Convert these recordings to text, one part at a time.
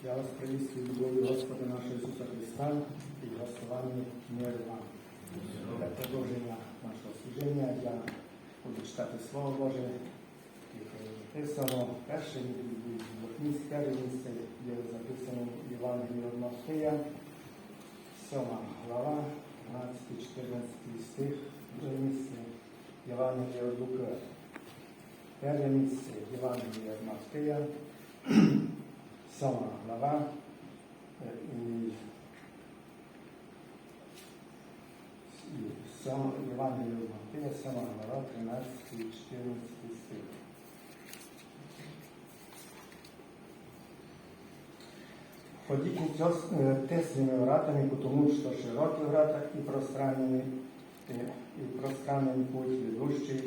Я вас приветствую любовью Господа нашего Иисуса Христа и голосованию мир вам. Для продовження нашого служення я буду читати Слово Боже, яке записано перше місце, перше місце, є записано в Євангелії від Матфея, 7 глава, 12-14 стих, друге місце Євангелія від Луки. Перше місце Євангелія від Матфея, 7 глава е, і і сьома Євангелія від Матфея, 7 глава, 13 і 14 стих. Ходите тес- э, тесными вратами, потому что широкие врата и пространный, и, и пространный путь, ведущий в погибель,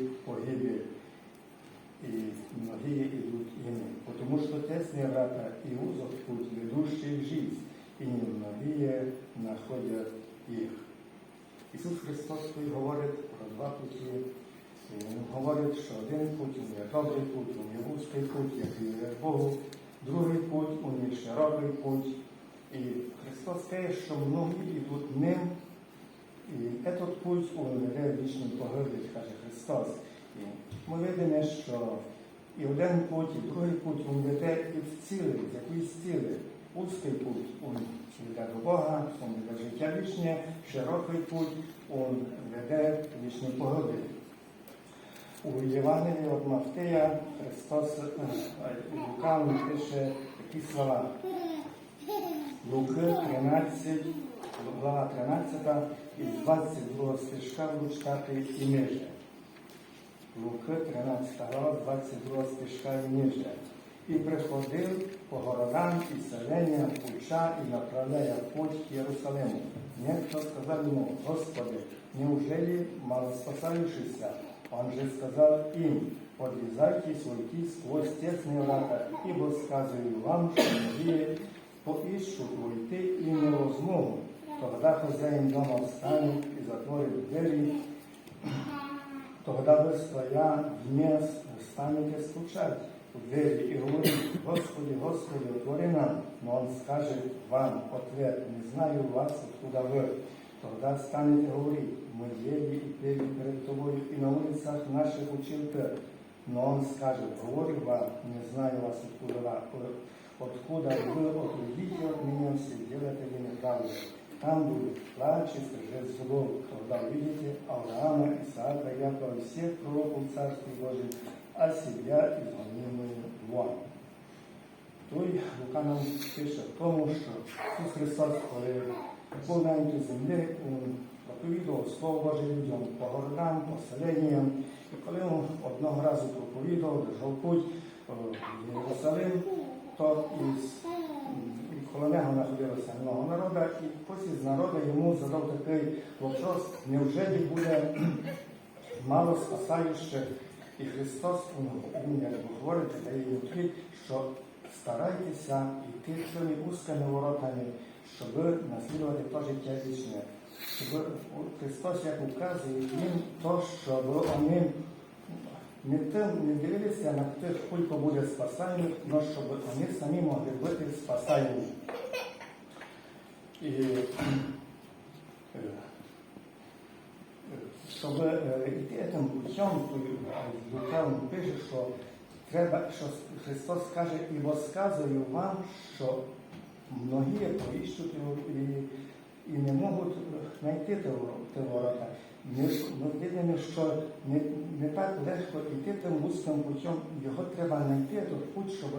и многие идут ими. Потому что тесные врата и узок путь, ведущий в жизнь, и немногие находят их. Ісус Христос говорить про два путі. Він говорить, що один путь у є добрий путь, у є вузький путь, який є Богу, другий путь, у є широкий путь. І Христос каже, що многі йдуть ним, і этот путь он веде вічну погибель, каже Христос. І ми видимо, що і один путь, і другий путь він веде і в цілий, в якийсь цілий. Узкий путь он веде до Бога, он веде життя вічне, широкий путь он веде в вічну погибель. У Євангелії від Матфея Христос е, е, Лука він пише такі слова. Луки 13, глава 13 із 22 стишка буду читати і ниже. Луки 13 глава, 22 стишка і ниже. І приходив по городам і селенням, уча і направляя путь Єрусалиму. Некто сказав йому, Господи, неужели мало спасающихся? Он же сказал им, подлезайте войти сквозь тесные врата, ибо сказываю вам, многие поищут войти и не возьмут. Тогда хозяин дома встанет и затворит двери, Тогда вы, стоя вниз, станете стучать в двери и говорить, Господи, Господи, отвори нам. Но он скажет вам ответ, не знаю вас, откуда вы. Тогда станете говорить, мы ели и пели перед тобою, и на улицах наших учил ты. Но он скажет, говорю вам, не знаю вас, откуда, вы- откуда вы, отрудите от меня все, делайте ли неправду. Там будет плач и скрежет зубов, когда увидите Авраама, Исаака, Якова всех пророков Царствия Божьего, а себя изгонимую вон. Той Лука нам пише в тому, що Ісус Христос, коли був на цій землі, проповідував Слово Боже людям по городам, по селенням. І коли він одного разу проповідував, держав путь е, в Єрусалим, то із і коло нього знаходилося много народу, і хтось із народу йому задав такий вопрос, невже буде мало спасаючих? І Христос ну, говорить, дає їм відповідь, що старайтеся йти цими узкими воротами, щоб наслідувати то життя вічне. Щоб Христос як указує їм то, щоб вони не, тим, не дивилися на тих, скільки буде спасаних, але щоб вони самі могли бути спасані. І е, е, щоб е, йти тим путем, то пише, що треба, що Христос каже, і розказую вам, що многі поїщуть і, і не можуть знайти ті ворота. Ми, ми видимо, що не, не так легко йти тим вузьким путем, його треба знайти той путь, щоб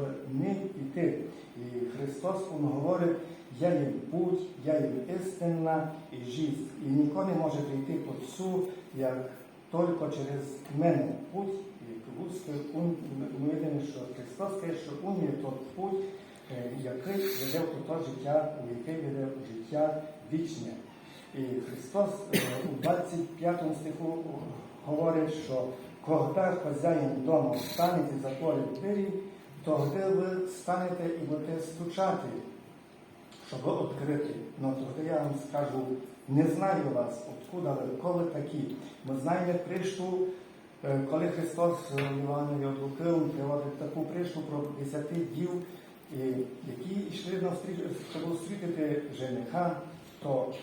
не йти. І Христос він говорить, я є путь, я є істина і життя. І ніхто не може прийти по Отцу, як тільки через мене путь, як вузький, он- ми видимо, що Христос каже, що він є той путь, е, який веде в то життя, у яке веде життя вічне. І Христос е, у 25 стиху говорить, що коли хазяїн вдома встане і затворить двері, тоді ви станете і будете стучати, щоб відкрити. Ну тоді я вам скажу, не знаю вас, откуда ви, коли такі. Ми знаємо прийшлу, е, коли Христос в Івангелії Луки приводить таку прийшлу про 10 дів, які йшли навстріч, щоб зустріти жениха, то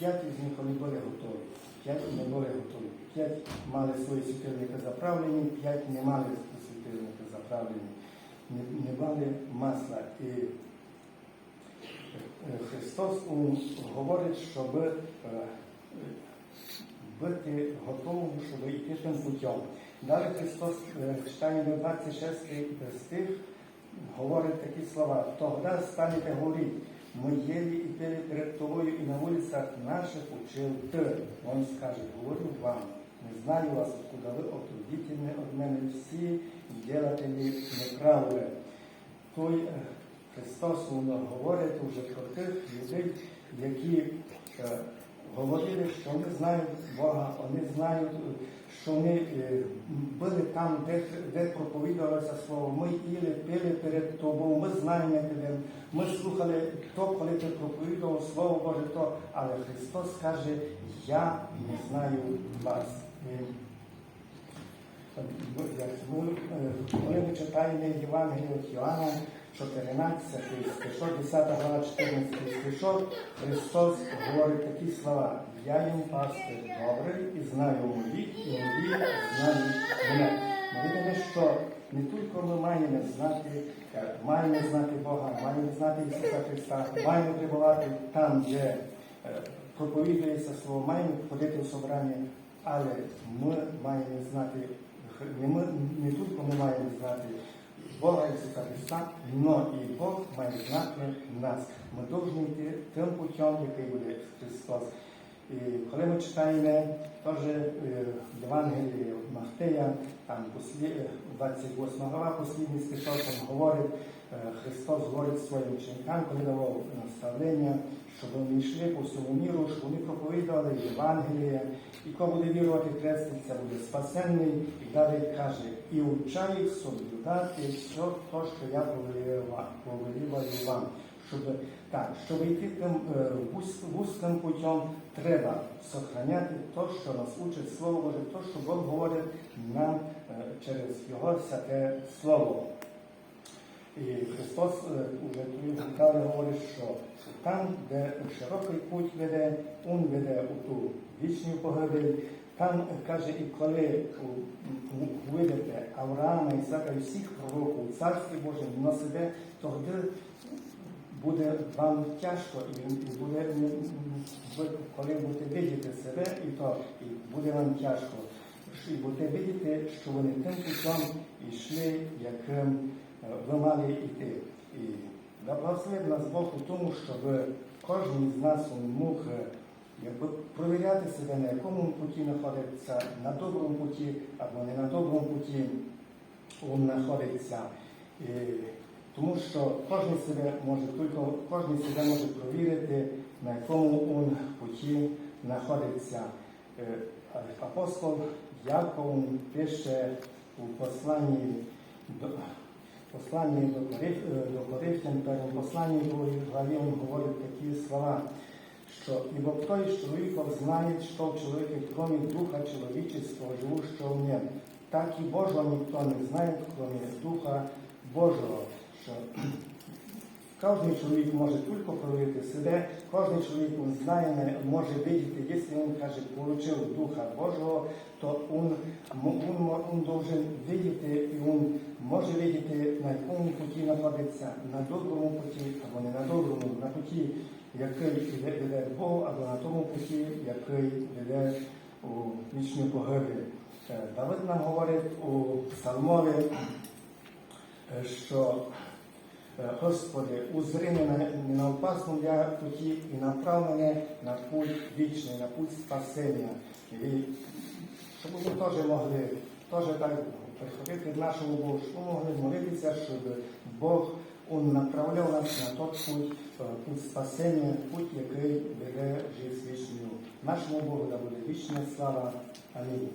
п'ять із них вони були готові. П'ять не були готові. П'ять мали свої світильники заправлені, п'ять не мали світильники заправлені, не, не мали масла. І е, Христос говорить, щоб е, бути готовим, щоб йти тим путем. Далі Христос е, читання до 26 стих говорить такі слова. Тогда станете говорити, єлі і перед тобою і на вулицях наших учив ти. Він скаже, говорю вам, не знаю вас, откуда ви отойдите не від мене всі ділателі неправди. Той е, Христос говорить уже про тих людей, які е, говорили, що вони знають Бога, вони знають, е, що вони е, були там, де, де проповідувалося слово. Ми їли, пили перед тобою, ми знаємо тебе. Ми слухали то, коли ти проповідував Слово Боже, то, але Христос каже, я не знаю вас. Ми, е, Коли ми читаємо Євангеліє від Йоанна, 14 стишок, 10 глава, 14 стишок, Христос говорить такі слова. Я їм пастир добрий і знаю моїх, і мої знають мене. Ми видимо, що не тільки ми маємо знати, е, маємо знати Бога, маємо знати Ісуса Христа, маємо прибувати там, де е, проповідується Слово, маємо ходити в собрання, але ми маємо знати, не, ми, не тільки ми маємо знати Бога Ісуса Христа, но і Бог має знати нас. Ми повинні йти тим путем, який буде Христос. Коли ми читаємо теж е, Євангеліє Махтея, там е, 28 глава, послідній стишок, там говорить, е, Христос говорить своїм ученикам, коли давав наставлення, щоб вони йшли по всьому міру, щоб вони проповідували Євангеліє, і хто буде вірувати в Христиця, буде спасенний, і далі каже, і учай соблюдати все те, що я повеліваю вам. Щоб, так, щоб йти тим е, вузьким путем, треба сохраняти те, що нас учить Слово Боже, те, що Бог говорить нам е, через Його святе Слово. І Христос е, уже тоді говорить, що там, де широкий путь веде, Он веде у ту вічну погибель. Там е, каже, і коли увидите Авраама, Ісака і всіх пророків Царстві Божому на себе, тоді буде вам тяжко, і буде, коли будете видіти себе, і то і буде вам тяжко. І будете видіти, що вони тим путем йшли, яким е, ви мали йти. І да благословить нас Бог у тому, щоб кожен з нас мог е, якби, провіряти себе, на якому путі знаходиться, на доброму путі або не на доброму путі він знаходиться. Тому що кожен себе може тільки кожен себе може провірити, на якому він путі знаходиться. Е, Апостол Яков пише у посланні до посланні до, Корих, е, до першому посланні другій главі він говорить такі слова, що ібо хто із чоловіків знає, що в чоловіку, кроме духа чоловічого, живущого в ньому. Так і Божого ніхто не знає, кроме Духа Божого. Що Кожен чоловік може тільки провірити себе, кожен чоловік знає, може видіти, якщо він каже, получив Духа Божого, то він, він, должен видіти, і він може видіти, на якому путі знаходиться, на доброму путі або не на доброму, на путі, який веде Богу, або на тому путі, який веде у вічну погибель. Давид нам говорить у псалмові, е, що Господи, узри мене не на опасному я путі і направ мене на путь вічний, на путь спасення. І щоб ми теж могли теж так приходити до нашого Богу, щоб ми могли молитися, щоб Бог направляв нас на той путь, е, путь спасення, путь, який веде життя вічну. Нашому Богу да буде вічна слава. Амінь.